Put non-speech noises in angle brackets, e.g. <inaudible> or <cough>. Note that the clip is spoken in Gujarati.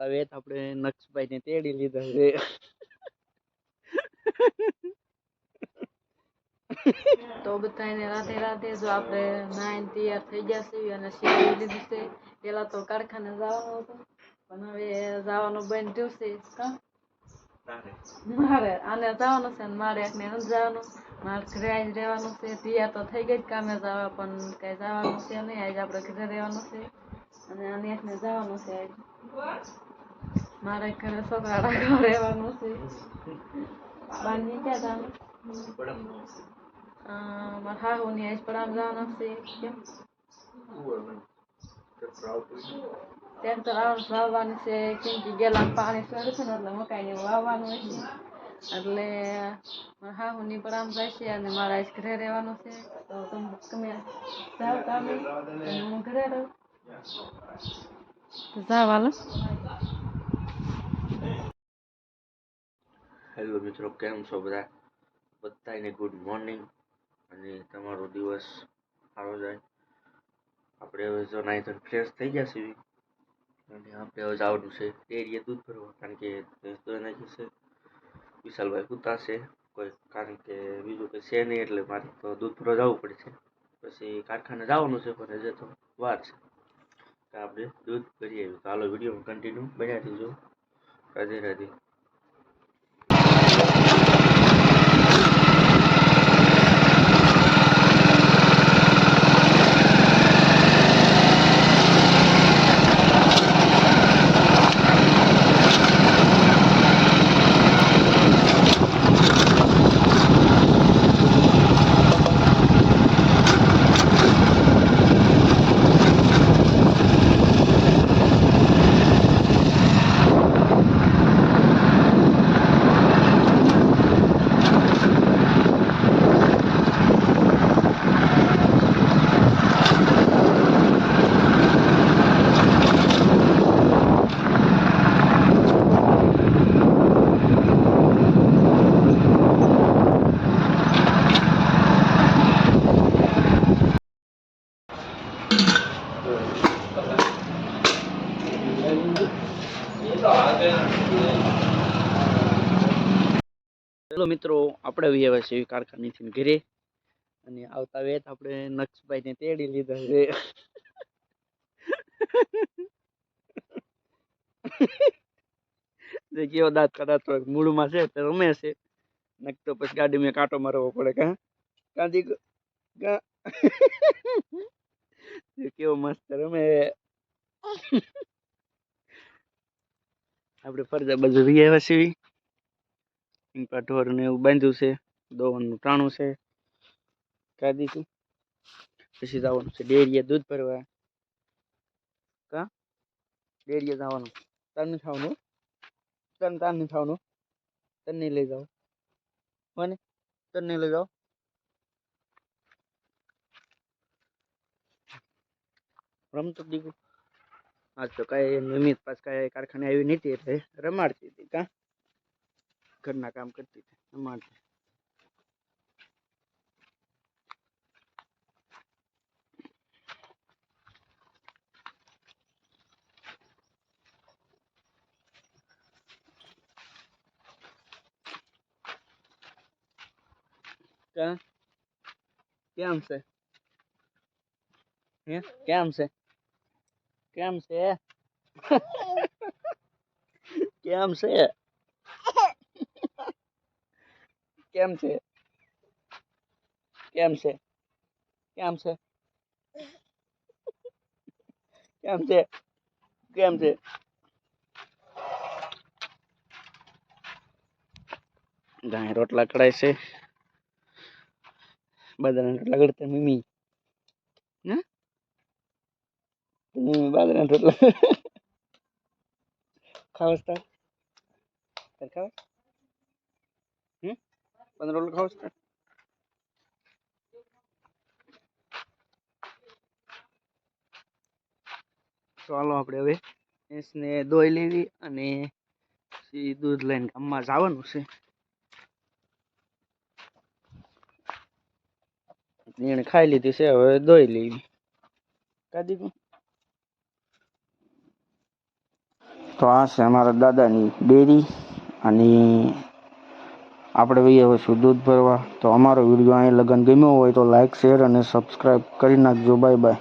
વેત આપણે નક્ષભાઈ ને તેડી લીધા છે. તો બધાને રાધે રાધે જો આપણે નાઈન તૈયાર થઈ ગયા છીએ અને શીખી લીધું છે. પેલા તો કારખાને જવાનું હતું પણ હવે જવાનું બંધ થયું છે કાં? મારે. આને જવાનું છે ને મારે એકને નથી જવાનું. મારે ઘરે આજ રહેવાનું છે. તૈયાર તો થઈ ગઈ જ કામે જવા પણ કઈ જવાનું છે નહીં. આજે આપણે ઘરે રહેવાનું છે. અને આને એકને જવાનું છે આજ. મારે ઘરે છોકરા રહેવાનું છે. ક્યાં જવાનું અ, મારા હાહુની આજ પડામ જવાના છે. કેમ? ટ્રેક્ટર આવવાનું વાવવાનું છે. કેમ કે ગેલા પાણી ચડે છે ને એટલે મકાઈને વાવવાનું છે. એટલે મારા હાહુની પડામ જાય છે અને મારા આજ ઘરે રહેવાનું છે. તો તમે તમે જાઓ કામે હું ઘરે રહું. હાલો. હેલો મિત્રો, કેમ છો બધા? બધાને ગુડ મોર્નિંગ અને તમારો દિવસ સારો જાય. આપણે હવે જો નાઈ તો ફ્રેશ થઈ ગયા છીએ. અને આપણે હવે જવાનું છે ડેરીએ દૂધ ભરવા. કારણ કે તો એના છે. વિશાલભાઈ કૂતા છે. કોઈ કારણ કે બીજું કંઈ છે નહીં એટલે મારે તો દૂધ ભરવા જવું છે. પછી કારખાને જવાનું છે, પણ હજે તો વાર છે. આપણે દૂધ ભરી આવ્યું હાલો વીડિયો કન્ટિન્યુ બન્યા જો રાધે રાધે. ચલો મિત્રો, આપણે આવ્યા છીએ કારખાનેથી ઘરે. અને આવતા વેત આપણે નક્ષભાઈને તેડી લીધા છે. જે કેવો દાંત કદાચ મૂળમાં છે, તે રમે છે. નક તો પછી ગાડીમાં કાંટો મારવો પડે, કાં? કાંદી કા જે કેવો મસ્ત રમે. આપણે ફરજા બાજુ વી આવ્યા ઇન્પા ઢોર ને એવું બાંધ્યું છે. દોવાનું ટાણું છે. કાઢીશું પછી જવાનું છે ડેરીએ દૂધ ભરવા. કા? ડેરીએ જવાનું. તને ખાવાનું તને તાર નથી ખાવાનું તને લઈ જાઓ. મને? તને લઈ જાઓ? રમતો દીકું આજ તો કાંઈ નિયમિત પાસ કાંઈ કારખાને આવી નથી એટલે રમાડતી હતી કા? ઘરના કામ કરતી હતી, રમાડતી. કા? કેમ છે? હે? કેમ છે? કેમ છે? <laughs> કેમ છે? કેમ છે? કેમ છે? કેમ છે? કેમ છે? કેમ છે? ગાય રોટલા કડાય છે. બધાને રોટલા કરતા મમ્મી. હે? બાજરાના રોટલા ખાવસ તાર તાર ખાવસ હમ પંદર રોટલા ખાવસ તાર હાલો આપણે હવે ભેંસને દોઈ લેવી અને પછી દૂધ લઈને ગામમાં જવાનું છે એને ખાઈ લીધી છે હવે દોઈ લેવી કાઢી તો આ છે અમારા દાદાની ડેરી અને આપણે વહીએ હવે શું દૂધ ભરવા. તો અમારો વીડિયો અહીં લગન ગમ્યો હોય તો લાઈક શેર અને સબસ્ક્રાઈબ કરી નાખજો. Bye bye